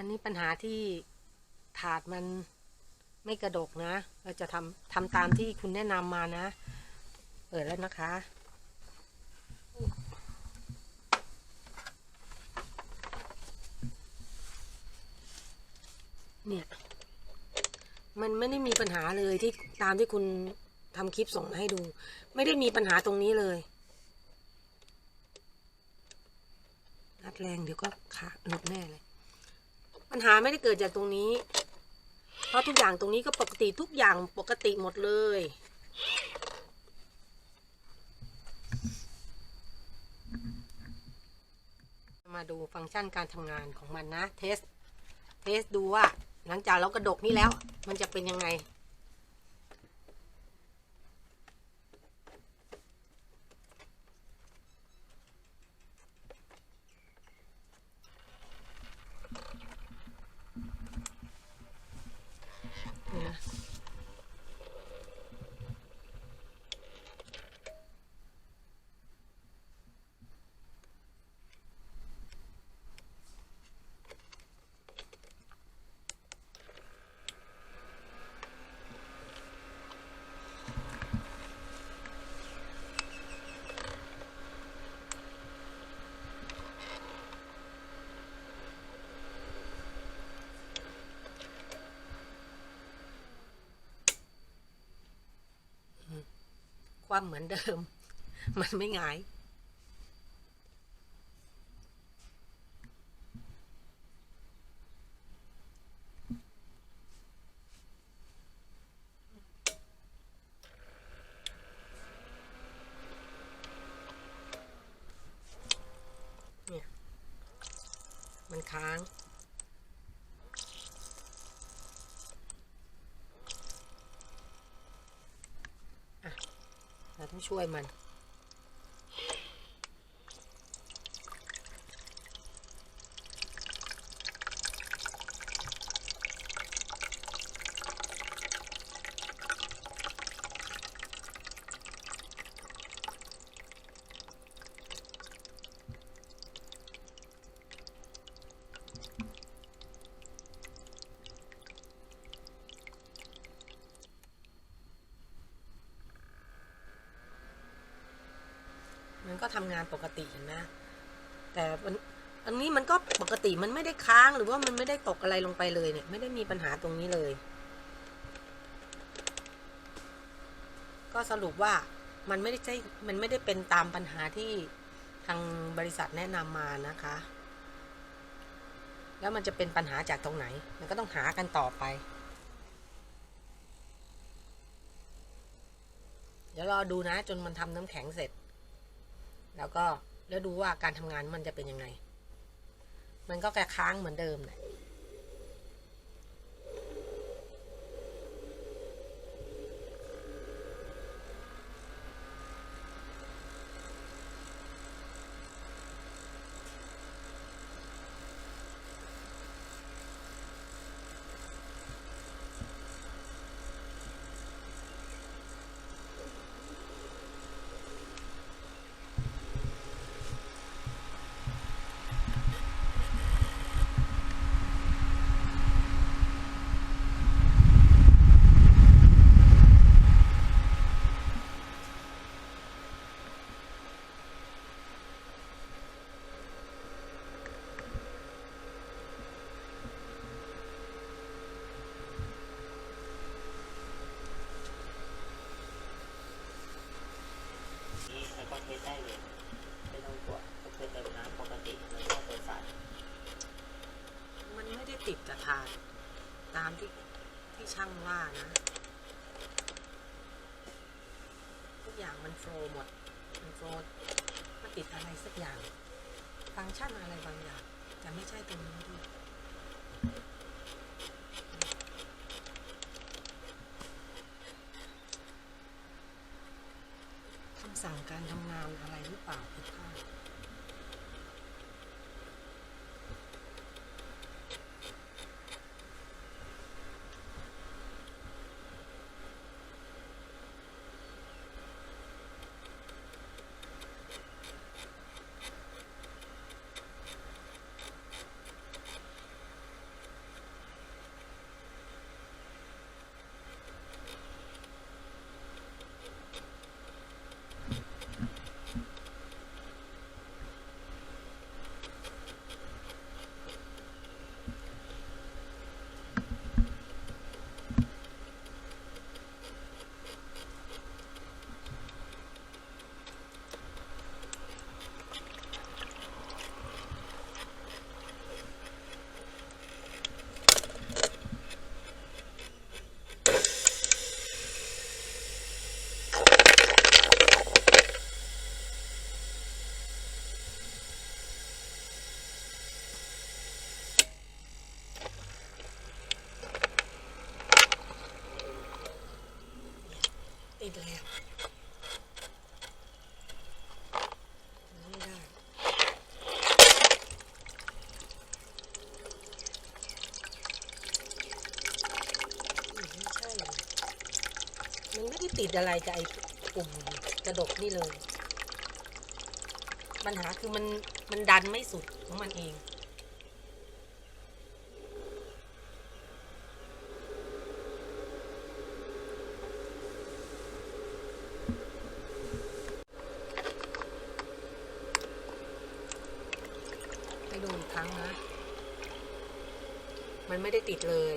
อันนี้ปัญหาที่ถาดมันไม่กระดกนะ เราจะทำทำตามที่คุณแนะนำมานะ เปิดแล้วนะคะ เนี่ย มันไม่ได้มีปัญหาเลยที่ตามที่คุณทำคลิปส่งมาให้ดู ไม่ได้มีปัญหาตรงนี้เลย นัดแรงเดี๋ยวก็ขาหลุดแน่เลย ปัญหาไม่ได้เกิดจากตรงนี้ เพราะทุกอย่างตรงนี้ก็ปกติทุกอย่างปกติหมดเลย มาดูฟังก์ชันการทำงานของมันนะ เทส เทสดูว่าหลังจากเรากระดกนี่แล้ว มันจะเป็นยังไง นี่นะ ความเหมือนเดิม มันไม่งายเนี่ยมันค้าง เราต้อง ช่วยมัน ทำงานปกตินะ แต่มันอันนี้มันก็ปกติมันไม่ได้ค้างหรือว่ามันไม่ได้ตกอะไรลงไปเลยเนี่ย ไม่ได้มีปัญหาตรงนี้เลย ก็สรุปว่ามันไม่ได้ใช่มันไม่ได้เป็นตามปัญหาที่ทางบริษัทแนะนำมานะคะ แล้วมันจะเป็นปัญหาจากตรงไหน มันก็ต้องหากันต่อไป เดี๋ยวรอดูนะจนมันทำน้ำแข็งเสร็จ แล้วก็แล้วดูว่าการทำงานมันจะเป็นยังไง มันก็แค่ค้างเหมือนเดิมแหละ ได้เลย ไม่ต้องกลัวก็คือเติมน้ำปกติแล้วก็เปิดฝามันไม่ได้ติดกับถาดตามที่ที่ช่างว่านะ ทุกอย่างมันโฟล์หมด มันโฟล์มันติดอะไรสักอย่าง ฟังก์ชันอะไรบางอย่าง แต่ไม่ใช่ตรงนี้ด้วย สั่งการทำงานอะไรหรือเปล่าผิดพลาดิดแล้มันไม่ได้ติดอะไรกับไอ้ปุ่มกระดกนี่เลย ปัญหาคือมันมันดันไม่สุดของมันเอง มันไม่ได้ติดเลย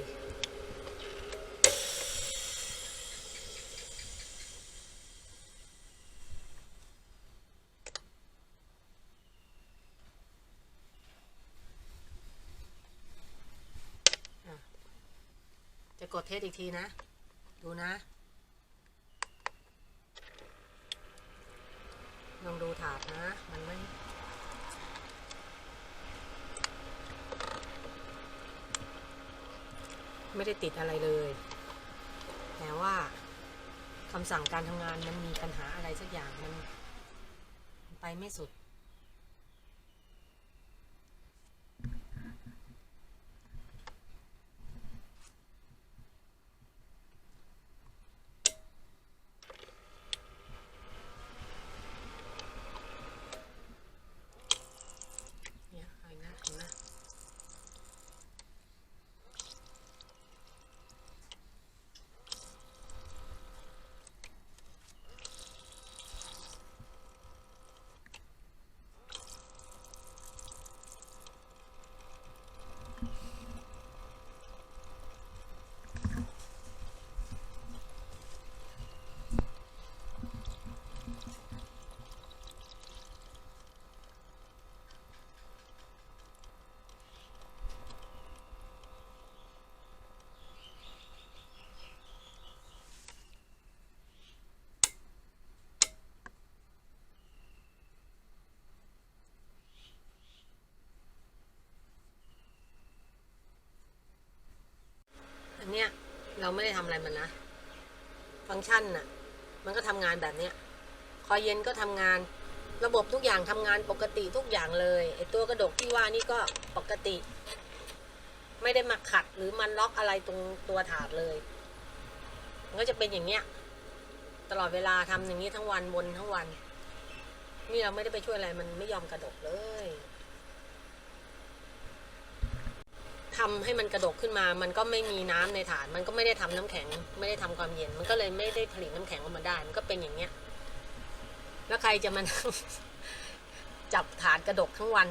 จะกดเทสอีกทีนะ ดูนะ ลองดูถาดนะ มันไม่ ไม่ได้ติดอะไรเลย แต่ว่าคำสั่งการทำงานมันมีปัญหาอะไรสักอย่างมันไปไม่สุด เนี่ยเอาอีกนะเห็นไหม อันเนี้ยเรา ไม่ได้ทำอะไรมันนะ ฟังก์ชันน่ะ มันก็ทำงานแบบเนี้ย คอยเย็นก็ทำงาน ระบบทุกอย่างทำงานปกติทุกอย่างเลยไอตัวกระดกที่ว่านี่ก็ปกติ ไม่ได้มาขัดหรือมันล็อกอะไรตรงตัวถาดเลย มันก็จะเป็นอย่างเงี้ย ตลอดเวลาทำอย่างนี้ทั้งวันวนทั้งวัน นี่เราไม่ได้ไปช่วยอะไรมันไม่ยอมกระดกเลย ทำให้มันกระดกขึ้นมา มันก็ไม่มีน้ำในฐาน มันก็ไม่ได้ทำน้ำแข็ง ไม่ได้ทำความเย็น มันก็เลยไม่ได้ผลิตน้ำแข็งออกมาได้ มันก็เป็นอย่างเงี้ย แล้วใครจะมานั่งจับฐานกระดกทั้งวัน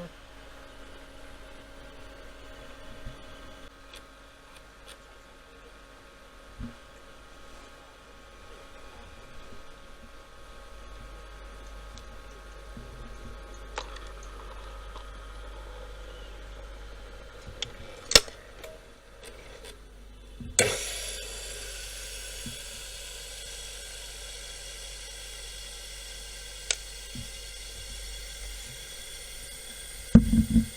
Mm-hmm.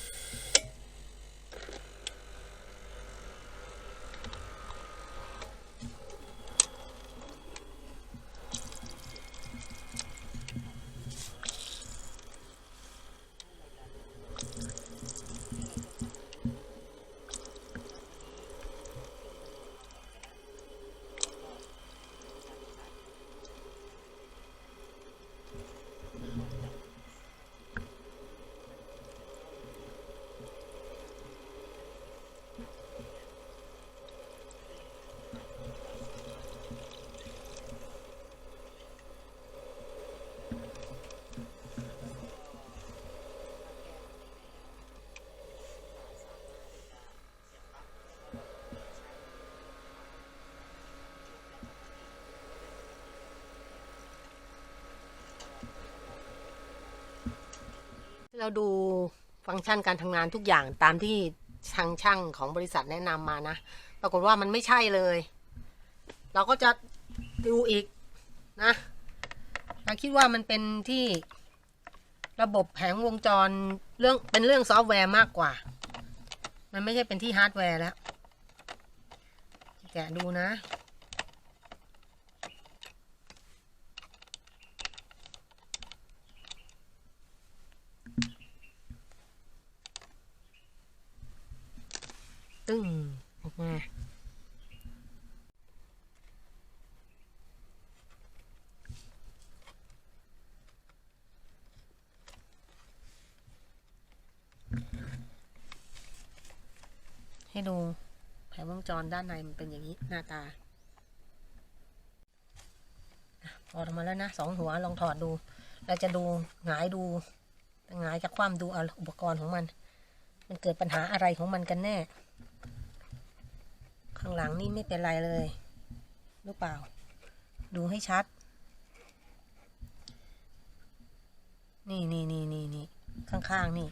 เราดูฟังก์ชันการทำงานทุกอย่างตามที่ทางช่างของบริษัทแนะนำมานะ ปรากฏว่ามันไม่ใช่เลย เราก็จะดูอีกนะเราคิดว่ามันเป็นที่ระบบแผงวงจรเรื่องเป็นเรื่องซอฟต์แวร์มากกว่า มันไม่ใช่เป็นที่ฮาร์ดแวร์แล้ว แกะดูนะ ตึ้งออกมาให้ดูแผงวงจรด้านในมันเป็นอย่างนี้หน้าตาออกมาแล้วนะสองหัวลองถอดดู เราจะดูหงายดูหงายกับความดูอุปกรณ์ของมัน มันเกิดปัญหาอะไรของมันกันแน่ ข้างหลังนี่ไม่เป็นไรเลยหรือเปล่า ดูให้ชัด นี่นี่นี่นี่นี่ข้างๆนี่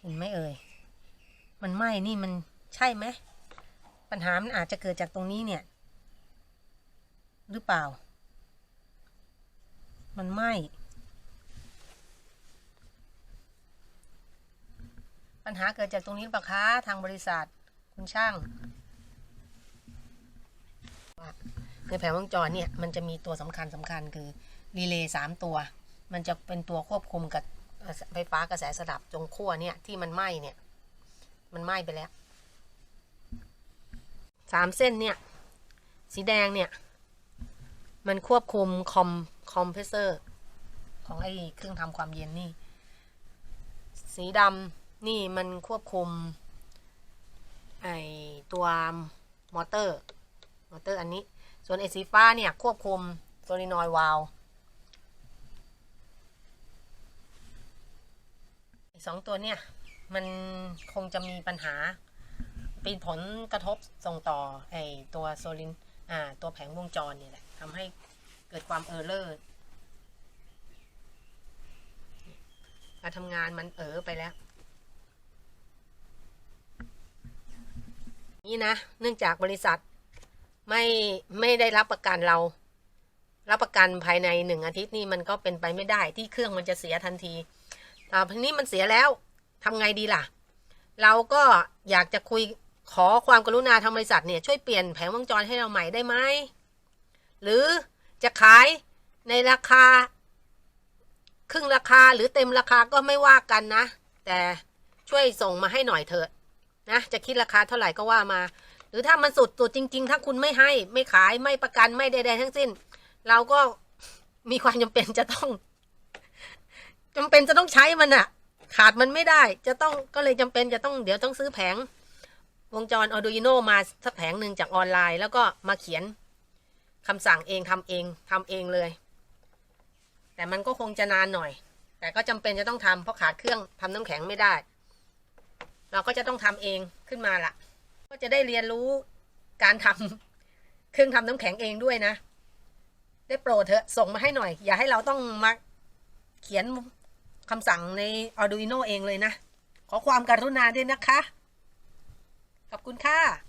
เห็นไหมเอ่ย มันไหม้นี่มันใช่ไหม ปัญหามันอาจจะเกิดจากตรงนี้เนี่ย หรือเปล่า มันไหม้ปัญหาเกิดจากตรงนี้หรือเปล่าคะทางบริษัท คุณช่างว่าในแผงวงจรเนี่ยมันจะมีตัวสำคัญสำคัญคือรีเลย์สามตัว มันจะเป็นตัวควบคุมกับไฟฟ้ากระแสสลับตรงขั้วเนี่ยที่มันไหม้เนี่ย มันไหม้ไปแล้วสามเส้นเนี่ย สีแดงเนี่ย มันควบคุมคอมคอมเพรสเซอร์ของไอ้เครื่องทำความเย็นนี่ สีดำนี่มันควบคุม ไอตัวมอเตอร์ มอเตอร์อันนี้ ส่วนไอสีฟ้าเนี่ย ควบคุมโซลินอยด์วาลสองตัวเนี่ย มันคงจะมีปัญหาเป็นผลกระทบส่งต่อไอตัวโซลินอ่าตัวแผงวงจรเนี่ยแหละทำให้เกิดความเออร์เลอร์การทำงานมันเออไปแล้ว นี่นะ เนื่องจากบริษัทไม่ไม่ได้รับประกันเรา รับประกันภายในหนึ่งอาทิตย์นี่มันก็เป็นไปไม่ได้ที่เครื่องมันจะเสียทันทีแต่ทีนี้มันเสียแล้วทำไงดีล่ะ เราก็อยากจะคุยขอความกรุณาทางบริษัทเนี่ยช่วยเปลี่ยนแผงวงจรให้เราใหม่ได้ไหม หรือจะขายในราคา ครึ่งราคาหรือเต็มราคาก็ไม่ว่ากันนะ แต่ช่วยส่งมาให้หน่อยเถิด นะจะคิดราคาเท่าไหร่ก็ว่ามา หรือถ้ามันสุดสุดจริง ๆ ถ้าคุณไม่ให้ไม่ขายไม่ประกันไม่ใดๆทั้งสิ้น เราก็มีความจำเป็นจะต้องจำเป็นจะต้องใช้มันอะขาดมันไม่ได้ จะต้องก็เลยจำเป็นจะต้องเดี๋ยวต้องซื้อแผง วงจร Arduino มาสักแผงหนึ่งจากออนไลน์ แล้วก็มาเขียนคำสั่งเองทำเองทำเองเลย แต่มันก็คงจะนานหน่อย แต่ก็จำเป็นจะต้องทำเพราะขาดเครื่องทำน้ำแข็งไม่ได้ เราก็จะต้องทำเองขึ้นมาละก็จะได้เรียนรู้การทำเครื่องทำน้ำแข็งเองด้วยนะ ได้โปรดเถอะส่งมาให้หน่อย อย่าให้เราต้องมาเขียนคำสั่งใน Arduino เองเลยนะ ขอความกรุณาด้วยนะคะ ขอบคุณค่ะ